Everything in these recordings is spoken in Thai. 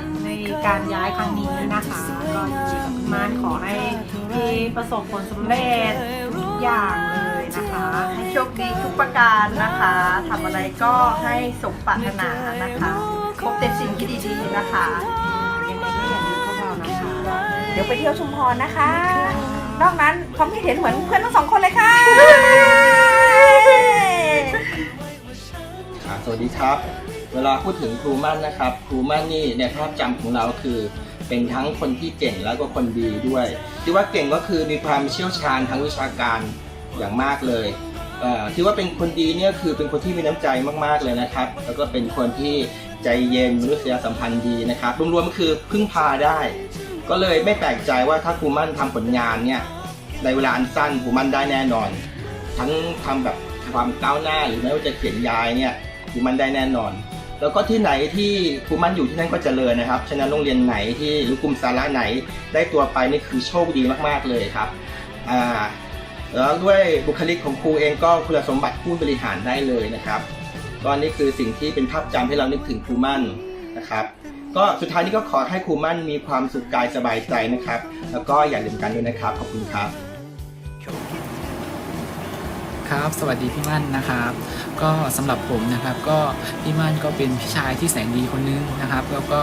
นด้วยนะคะ ในการย้ายครั้งนี้นะคะ ก็ยินดีกับพี่ม่านขอให้พี่ประสบผลสำเร็จทุกอย่างเลยนะคะให้โชคดีทุกประการนะคะทำอะไรก็ให้สมปรารถนานะคะพบแต่สิ่งที่ดีๆนะคะยังไงก็อย่าลืมพวกเรานะคะ เดี๋ยวไปเที่ยวชุมพรนะคะ นอกนั้นความคิดเห็นเหมือนเพื่อนทั้งสองคนเลยค่ะอ่าสวัสดีครับ เวลาพูดถึงครูมั่นนะครับ ครูมั่นนี่ในภาพจำของเราคือ เป็นทั้งคนที่เก่งแล้วก็คนดีด้วย ที่ว่าเก่งก็คือมีความเชี่ยวชาญทางวิชาการอย่างมากเลยเที่ว่าเป็นคนดีเนี่ยคือเป็นคนที่มีน้ำใจมากๆเลยนะครับ แล้วก็เป็นคนที่ใจเย็นมนุษยสัมพันธ์ดีนะครับรวมๆก็คือพึ่งพาได้ ก็เลยไม่แปลกใจว่าถ้าครูมั่นทำผลงานเนี่ยในเวลาอันสั้นครูมั่นได้แน่นอน ทั้งทำแบบความก้าวหน้าหรือไม่ว่าจะเขียนยายเนี่ยครูมั่นได้แน่นอน แล้วก็ที่ไหนที่ครูมั่นอยู่ที่นั่นก็เจริญนะครับ ฉะนั้นโรงเรียนไหนที่หรือกลุ่มสาระไหนได้ตัวไปนี่คือโชคดีมากๆเลยครับอ่าแล้วด้วยบุคลิกของครูเองก็คุณสมบัติผู้บริหารได้เลยนะครับก็นี่คือสิ่งที่เป็นภาพจำให้เรานึกถึงครูมั่นนะครับ ก็สุดท้ายนี้ก็ขอให้ครูมั่นมีความสุขกายสบายใจนะครับ แล้วก็อย่าลืมกันด้วยนะครับ ขอบคุณครับ ครับ สวัสดีพี่มั่นนะครับ ก็สำหรับผมนะครับ ก็พี่มั่นก็เป็นพี่ชายที่แสนดีคนนึงนะครับ แล้วก็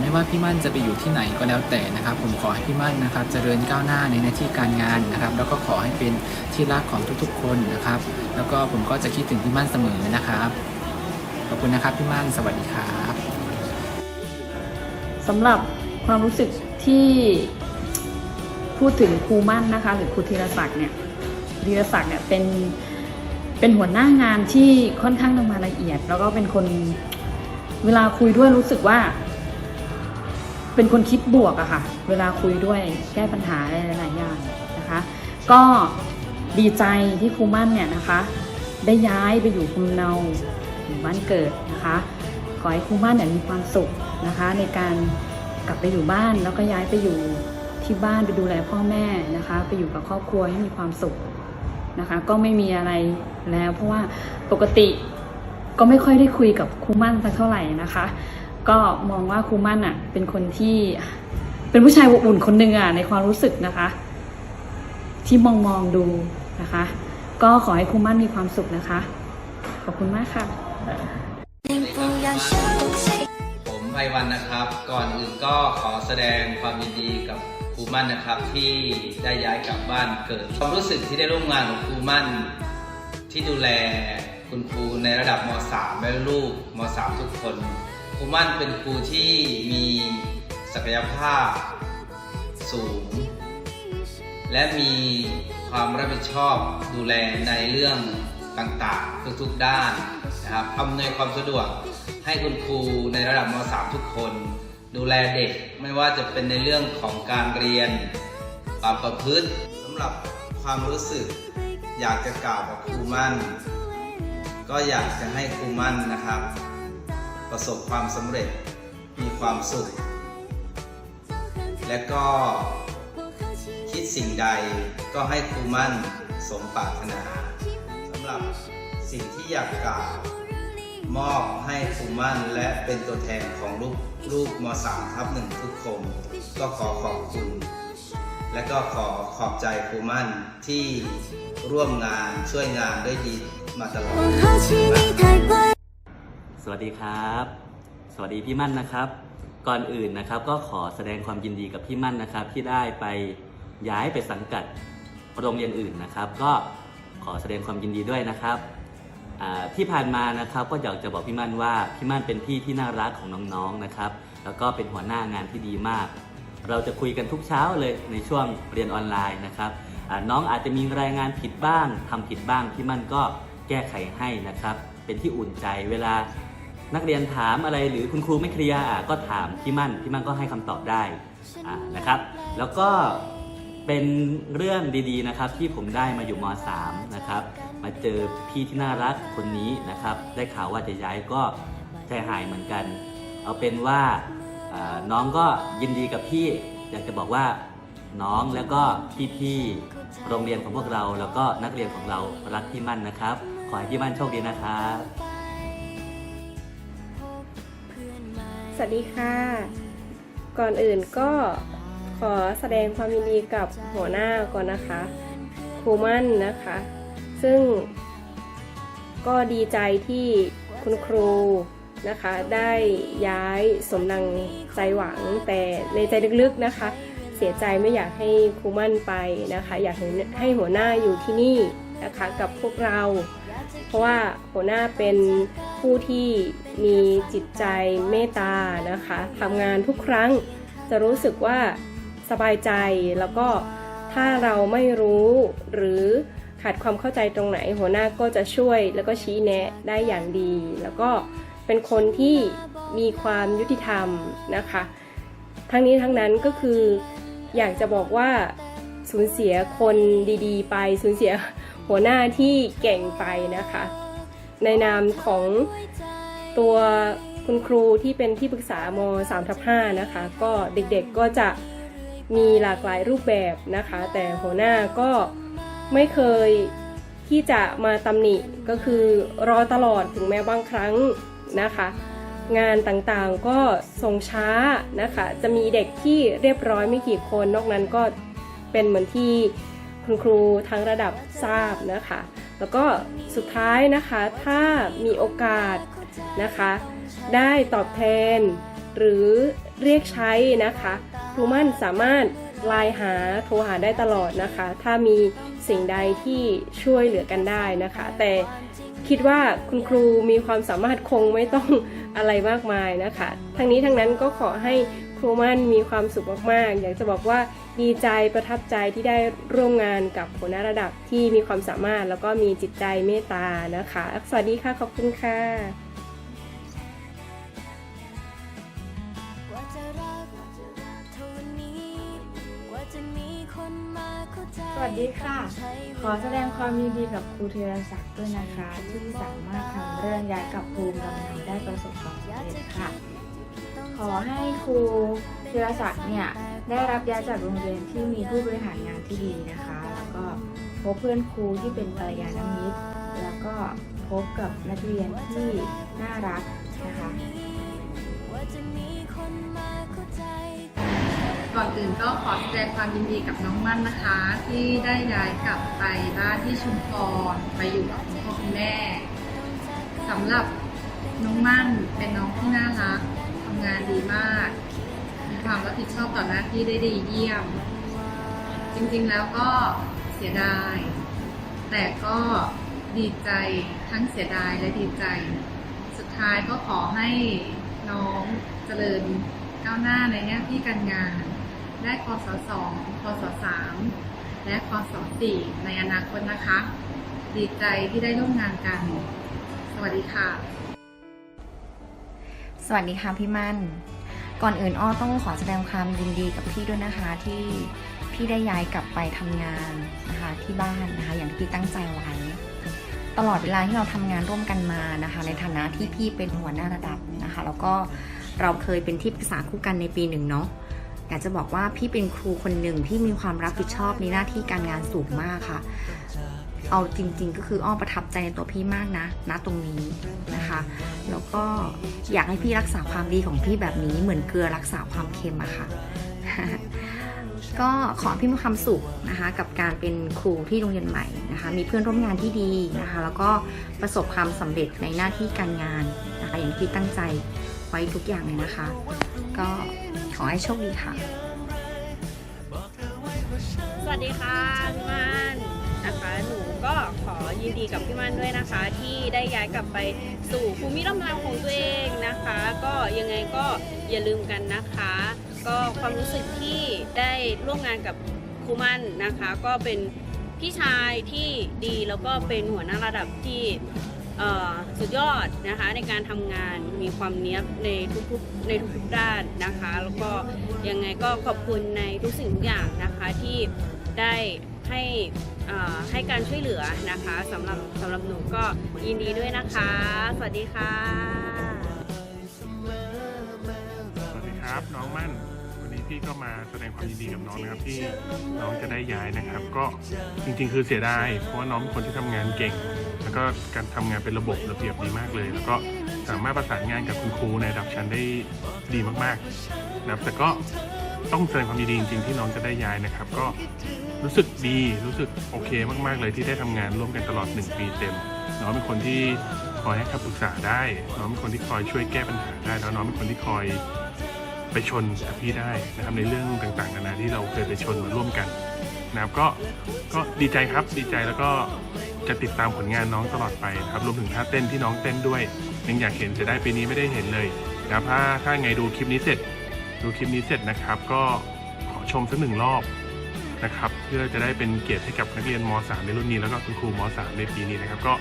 ไม่ว่าพี่มั่นจะไปอยู่ที่ไหนก็แล้วแต่นะครับ ผมขอให้พี่มั่นนะครับเจริญก้าวหน้าในหน้าที่การงานนะครับ แล้วก็ขอให้เป็นที่รักของทุกๆ คนนะครับ แล้วก็ผมก็จะคิดถึงพี่มั่นเสมอนะครับขอบคุณนะครับพี่มั่นสวัสดีครับสำหรับความรู้สึกที่พูดถึงครูมั่นนะคะ หรือครูธีรศักดิ์เนี่ย ธีรศักดิ์เนี่ยเป็นเป็นหัวหน้างานที่ค่อนข้างทำงาละเอียด แล้วก็เป็นคนเวลาคุยด้วยรู้สึกว่า เป็นคนคิดบวกอะค่ะ เวลาคุยด้วยแก้ปัญหาอะไรหลายๆอย่างนะคะ ก็ดีใจที่ครูมั่นเนี่ยนะคะ ได้ย้ายไปอยู่ภูมิเนาอยู่บ้านเกิดนะคะ ขอให้ครูมั่นเนี่ยมีความสุขนะคะ ในการกลับไปอยู่บ้านแล้วก็ย้ายไปอยู่ที่บ้านไปดูแลพ่อแม่นะคะ ไปอยู่กับครอบครัวให้มีความสุข นะคะ ก็ไม่มีอะไรแล้ว เพราะว่าปกติก็ไม่ค่อยได้คุยกับครูมั่นสักเท่าไหร่นะคะ ก็มองว่าครูมั่นอะ เป็นคนที่เป็นผู้ชายอบอุ่นคนหนึ่งอะในความรู้สึกนะคะ ที่มองมองดูนะคะ ก็ขอให้ครูมั่นมีความสุขนะคะ ขอบคุณมากค่ะ ผมไพวันนะครับ ก่อนอื่นก็ขอแสดงความยินดีกับ รูมั่นนะครับที่ได้ย้ายกลับบ้านเกิดความรู้สึกที่ได้ร่วมงานกับครูมั่น ที่ดูแลคุณครูในระดับม .3 และลูกม .3 ทุกคนครูมั่นเป็นครูที่มีศักยภาพสูง และมีความรับผิดชอบดูแลในเรื่องต่างๆ ทุกๆด้านนะครับอำนวยความสะดวกให้คุณครูในระดับม .3 ทุกคน ดูแลเด็กไม่ว่าจะเป็นในเรื่องของการเรียนความประพฤติสำหรับความรู้สึก อยากจะกล่าวกับครูมั่น ก็อยากจะให้ครูมั่นนะครับ ประสบความสำเร็จมีความสุข และก็คิดสิ่งใดก็ให้ครูมั่นสมปรารถนาสำหรับสิ่งที่อยากกล่าว มอบให้ครูมั่นและเป็นตัวแทนของลูกลูกม 3 ทับหนึ่งทุกคน ก็ขอขอบคุณ และก็ขอขอบใจครูมั่นที่ร่วมงานช่วยงานได้ดีมาตลอดสวัสดีครับ สวัสดีพี่มั่นนะครับ ก่อนอื่นนะครับก็ขอแสดงความยินดีกับพี่มั่นนะครับ ที่ได้ไปย้ายไปสังกัดโรงเรียนอื่นนะครับ ก็ขอแสดงความยินดีด้วยนะครับ ที่ผ่านมานะครับก็อยากจะบอกพี่มั่นว่าพี่มั่นเป็นพี่ที่น่ารักของน้องๆนะครับแล้วก็เป็นหัวหน้างานที่ดีมาก เราจะคุยกันทุกเช้าเลยในช่วงเรียนออนไลน์นะครับน้องอาจจะมีรายงานผิดบ้างทำผิดบ้างพี่มั่นก็แก้ไขให้นะครับ เป็นที่อุ่นใจเวลานักเรียนถามอะไรหรือคุณครูไม่เคลียร์ก็ถามพี่มั่นพี่มั่นก็ให้คำตอบได้นะครับ แล้วก็เป็นเรื่องดีๆนะครับที่ผมได้มาอยู่ม .3 นะครับ มาเจอพี่ที่น่ารักคนนี้นะครับ ได้ข่าวว่าจะย้ายก็ใจหายเหมือนกัน เอาเป็นว่าน้องก็ยินดีกับพี่ อยากจะบอกว่าน้องแล้วก็พี่ๆโรงเรียนของพวกเรา แล้วก็นักเรียนของเรารักพี่มั่นนะครับ ขอให้พี่มั่นโชคดีนะครับสวัสดีค่ะ ก่อนอื่นก็ขอแสดงความยินดีกับหัวหน้าก่อนนะคะครูมั่นนะคะ ซึ่งก็ดีใจที่คุณครูนะคะได้ย้ายสมดังใจหวังแต่ในใจลึกๆนะคะ เสียใจไม่อยากให้ครูมั่นไปนะคะ อยากให้ให้หัวหน้าอยู่ที่นี่นะคะกับพวกเรา เพราะว่าหัวหน้าเป็นผู้ที่มีจิตใจเมตตานะคะทำงานทุกครั้งจะรู้สึกว่าสบายใจแล้วก็ถ้าเราไม่รู้หรือ ขาดความเข้าใจตรงไหน หัวหน้าก็จะช่วยแล้วก็ชี้แนะได้อย่างดี แล้วก็เป็นคนที่มีความยุติธรรมนะคะ ทั้งนี้ทั้งนั้นก็คืออยากจะบอกว่าสูญเสียคนดีๆ ไปสูญเสียหัวหน้าที่เก่งไปนะคะ ในนามของตัวคุณครูที่เป็นที่ปรึกษาม3ทับ5นะคะ ก็เด็กๆก็จะมีหลากหลายรูปแบบนะคะ แต่หัวหน้าก็ ไม่เคยที่จะมาตำหนิก็คือรอตลอดถึงแม้บางครั้งนะคะ งานต่างๆก็ส่งช้านะคะ จะมีเด็กที่เรียบร้อยไม่กี่คน นอกนั้นก็เป็นเหมือนที่คุณครูทั้งระดับทราบนะคะ แล้วก็สุดท้ายนะคะถ้ามีโอกาสนะคะ ได้ตอบแทนหรือเรียกใช้นะคะครูมั่นสามารถ ไลน์หาโทรหาได้ตลอดนะคะ ถ้ามีสิ่งใดที่ช่วยเหลือกันได้นะคะ แต่คิดว่าคุณครูมีความสามารถคงไม่ต้องอะไรมากมายนะคะ ทั้งนี้ทั้งนั้นก็ขอให้ครูมั่นมีความสุขมากๆ อยากจะบอกว่าดีใจประทับใจที่ได้ร่วมงานกับหัวหน้าระดับที่มีความสามารถแล้วก็มีจิตใจเมตตานะคะ สวัสดีค่ะ ขอบคุณค่ะ สวัสดีค่ะ ขอแสดงความยินดีกับครูธีรศักดิ์ด้วยนะคะ ที่สามารถทำเรื่องย้ายกลับภูมิลำเนาได้ประสบความสำเร็จค่ะ ขอให้ครูธีรศักดิ์เนี่ยได้รับย้ายจากโรงเรียนที่มีผู้บริหารงานที่ดีนะคะ แล้วก็พบเพื่อนครูที่เป็นกัลยาณมิตร แล้วก็พบกับนักเรียนที่น่ารักนะคะ อื่นก็ขอแสดงความยินดีกับน้องมั่นนะคะ ที่ได้ย้ายกลับไปบ้านที่ชุมพรไปอยู่กับคุณพ่อคุณแม่สำหรับน้องมั่นเป็นน้องที่น่ารักทำงานดีมาก มีความรับผิดชอบต่อหน้าที่ได้ดีเยี่ยม จริงๆแล้วก็เสียดาย แต่ก็ดีใจทั้งเสียดายและดีใจ สุดท้ายก็ขอให้น้องเจริญก้าวหน้าในหน้าที่การงาน ได้คศ2คศ3และคศ4ในอนาคตนะคะ ดีใจที่ได้ร่วมงานกัน สวัสดีค่ะ สวัสดีค่ะพี่มั่น ก่อนอื่นอ้อต้องขอแสดงความยินดีกับพี่ด้วยนะคะที่พี่ได้ย้ายกลับไปทำงานนะคะที่บ้านนะคะ อย่างที่พี่ตั้งใจไว้ตลอดเวลาที่เราทำงานร่วมกันมานะคะ ในฐานะที่พี่เป็นหัวหน้าระดับนะคะ แล้วก็เราเคยเป็นที่ปรึกษาคู่กันในปีหนึ่งเนาะ อยากจะบอกว่าพี่เป็นครูคนหนึ่งที่มีความรับผิดชอบในหน้าที่การงานสูงมากค่ะ เอาจริง ๆ ก็คืออ้อประทับใจในตัวพี่มากนะณตรงนี้นะคะ แล้วก็อยากให้พี่รักษาความดีของพี่แบบนี้เหมือนเกลือรักษาความเค็มอะค่ะ ก็ขอพี่มีความสุขนะคะ กับการเป็นครูที่โรงเรียนใหม่นะคะ มีเพื่อนร่วมงานที่ดีนะคะ แล้วก็ประสบความสำเร็จในหน้าที่การงานนะคะอย่างที่ตั้งใจไว้ทุกอย่างเลยนะคะ ก็ ขอให้โชคดีค่ะ สวัสดีค่ะพี่ม่านนะคะหนูก็ขอยินดีกับพี่ม่านด้วยนะคะ ที่ได้ย้ายกลับไปสู่ภูมิลำเนาของตัวเองนะคะ ก็ยังไงก็อย่าลืมกันนะคะ ก็ความรู้สึกที่ได้ร่วมงานกับครูมั่นนะคะ ก็เป็นพี่ชายที่ดีแล้วก็เป็นหัวหน้าระดับที่ สุดยอดนะคะในการทำงานมีความเนี้ยบในทุกๆในทุกๆด้านนะคะ แล้วก็ยังไงก็ขอบคุณในทุกสิ่งทุกอย่างนะคะที่ได้ให้อ่อให้การช่วยเหลือนะคะสำหรับสำหรับหนูก็ยินดีด้วยนะคะ สวัสดีค่ะ สวัสดีครับน้องมั่น วันนี้พี่ก็มาแสดงความยินดีกับน้องนะครับที่น้องจะได้ย้ายนะครับ ก็จริงๆ คือเสียดายเพราะว่าน้องเป็นคนที่ทำงานเก่ง แล้วก็การทำงานเป็นระบบระเบียบดีมากเลย แล้วก็สามารถประสานงานกับคุณครูในระดับชั้นได้ดีมากๆนะครับแต่ก็ต้องแสดงความยินดีจริงๆที่น้องจะได้ย้ายนะครับ ก็รู้สึกดีรู้สึกโอเคมากๆเลยที่ได้ทำงานร่วมกันตลอด 1 ปีเต็ม น้องเป็นคนที่คอยให้คำปรึกษาได้ น้องเป็นคนที่คอยช่วยแก้ปัญหาได้แล้วน้องเป็นคนที่คอยไปชนกับพี่ได้นะครับในเรื่องต่างๆนานาที่เราเคยไปชนมาร่วมกันนะครับก็ก็ดีใจครับดีใจแล้วก็ จะติดตามผลงานน้องตลอดไปครับรวมถึงท่าเต้นที่น้องเต้นด้วยยังอยากเห็นจะได้ปีนี้ไม่ได้เห็นเลยนะครับถ้าถ้าไงดูคลิปนี้เสร็จ ดูคลิปนี้เสร็จนะครับ ก็ขอชมสักหนึ่งรอบนะครับเพื่อจะได้เป็นเกียรติให้กับนักเรียนม .3 ในรุ่นนี้แล้วก็คุณครูม .3 ในปีนี้นะครับ ก็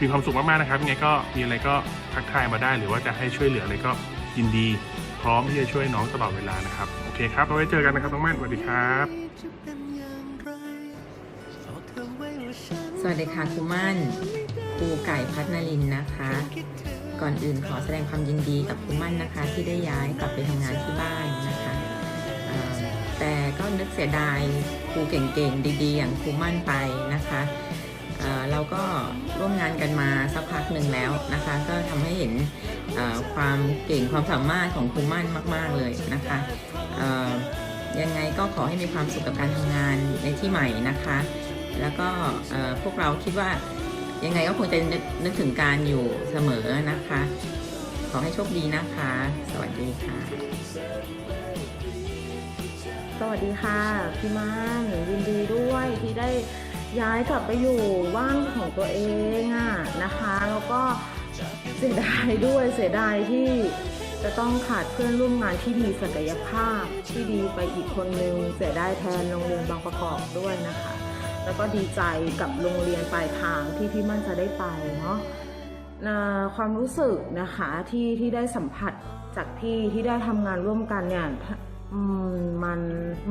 มีความสุขมากๆนะครับยังไงก็มีอะไรก็ทักทายมาได้ หรือว่าจะให้ช่วยเหลืออะไรก็ยินดี พร้อมที่จะช่วยน้องตลอดเวลานะครับโอเคครับเอาไว้เจอกันนะครับน้องมั่นสวัสดีครับ สวัสดีค่ะครูมั่นครูไก่พัฒนลินนะคะ ก่อนอื่นขอแสดงความยินดีกับครูมั่นนะคะ ที่ได้ย้ายกลับไปทำงานที่บ้านนะคะแต่ก็นึกเสียดายครูเก่งๆ ดีๆ อย่างครูมั่นไปนะคะเเราก็ร่วมงานกันมาสักพักหนึ่งแล้วนะคะ ก็ทำให้เห็นความเก่งความสามารถของครูมั่นมาก ๆเลยนะคะยังไงก็ขอให้มีความสุขกับการทำงานในที่ใหม่นะคะ แล้วก็พวกเราคิดว่ายังไงก็คงจะนึกนึกถึงการอยู่เสมอนะคะ ขอให้โชคดีนะคะ สวัสดีค่ะ สวัสดีค่ะ พี่ม่านยินดีด้วยที่ได้ย้ายกลับไปอยู่บ้านของตัวเองอะนะคะ แล้วก็เสียดายด้วยเสียดายที่จะต้องขาดเพื่อนร่วมงานที่มีศักยภาพที่ดีไปอีกคนนึงเสียดายแทนโรงเรียนบางประกอบด้วยนะคะ แล้วก็ดีใจกับโรงเรียนปลายทางที่พี่มั่นจะได้ไปเนาะนะความรู้สึกนะคะที่ที่ได้สัมผัสจากพี่ที่ได้ทำงานร่วมกันเนี่ยมมัน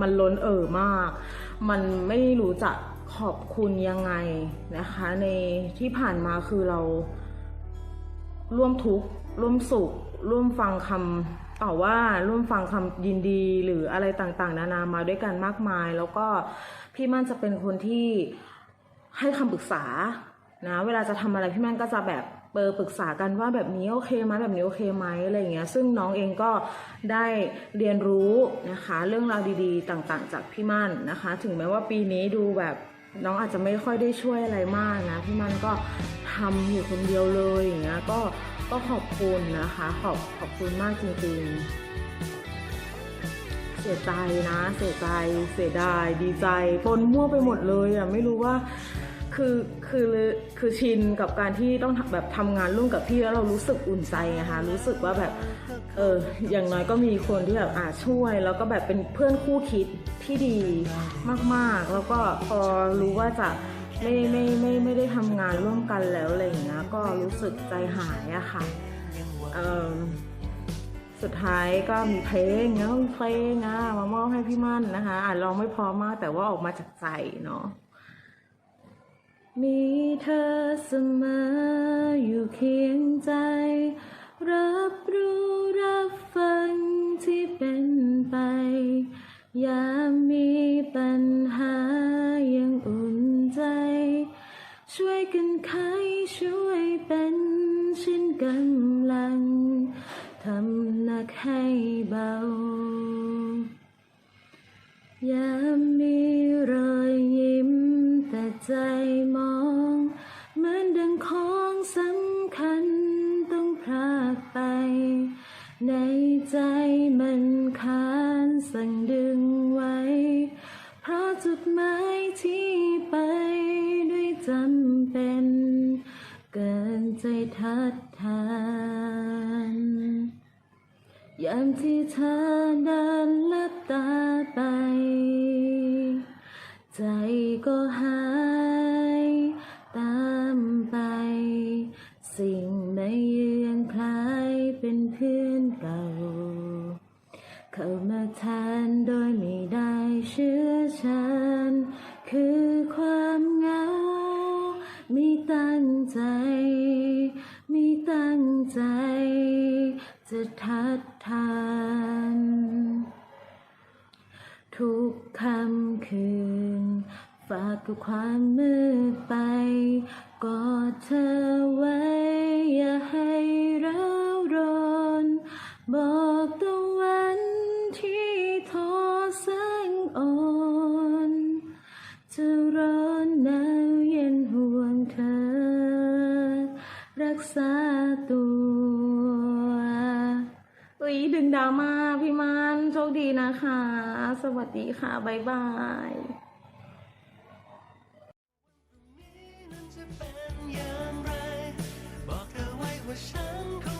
มันล้นเอ่อมาก มันไม่รู้จะขอบคุณยังไงนะคะในที่ผ่านมาคือเราร่วมทุกข์ร่วมสุข ร่วมฟังคำต่อว่าร่วมฟังคำยินดีหรืออะไรต่างๆ นานามาด้วยกันมากมาย แล้วก็ พี่มั่นจะเป็นคนที่ให้คำปรึกษานะเวลาจะทำอะไรพี่มั่นก็จะแบบเปิดปรึกษากันว่าแบบนี้โอเคไหมแบบนี้โอเคไหมอะไรอย่างเงี้ยซึ่งน้องเองก็ได้เรียนรู้นะคะเรื่องราวดีๆ ต่างๆ จากพี่มั่นนะคะ ถึงแม้ว่าปีนี้ดูแบบน้องอาจจะไม่ค่อยได้ช่วยอะไรมากนะพี่มั่นก็ทำอยู่คนเดียวเลยอย่างเงี้ยก็ก็ขอบคุณนะคะ ขอบขอบคุณมากจริงๆ สียใจนะ เสียใจ เสียดาย ดีใจปนมั่วไปหมดเลยอะไม่รู้ว่าคือคือคือชินกับการที่ต้องแบบทำงานร่วมกับพี่แล้วเรารู้สึกอุ่นใจไงคะรู้สึกว่าแบบเอออย่างน้อยก็มีคนที่แบบอาช่วย แล้วก็แบบเป็นเพื่อนคู่คิดที่ดีมากๆ แล้วก็พอรู้ว่าจะไม่ไม่ไม่ไม่ได้ทำงานร่วมกันแล้วอะไรอย่างเงี้ยก็รู้สึกใจหายอะค่ะเออ สุดท้ายก็มีเพลงเนาะมีเพลงนะมามอบให้พี่มั่นนะคะอานร้องไม่พอมากแต่ว่าออกมาจากใจเนาะมีเธอเสมออยู่เคียงใจ รับรู้รับฟังที่เป็นไป ยามมีปัญหายังอุ่นใจ ช่วยกันไขช่วยเป็นชินกำลังทำหนักให้เบายามมีรอยยิ้มแต่ใจมอง เหมือนดังของสำคัญต้องพรากไป ในใจมันคานสั่งดึงไว้ เพราะจุดหมายที่ไปด้วยจำเป็น เกินใจทัดทาน ยามที่เธอเดินลับตาไป ใจก็หายตามไป สิ่งไม่เยือนคล้ายเป็นเพื่อนเก่า เข้ามาแทนโดยไม่ได้เชื่อฉัน คือความเหงามีตั้งใจมีตั้งใจ จะทัดทาน ทุกคำคืน ฝากกับความมืดไปกอดเธอไว้ อย่าให้ร้าวรนบอกตะวันที่ทอแสงอ่อนจะร้อนหนาวเย็นห่วงเธอ รักษาตัว อุ้ยดึงดราม่าพี่มันโชคดีนะคะ สวัสดีค่ะ บ๊ายบายจะเป็นอย่างไรบอกเธอไว้ว่าฉัน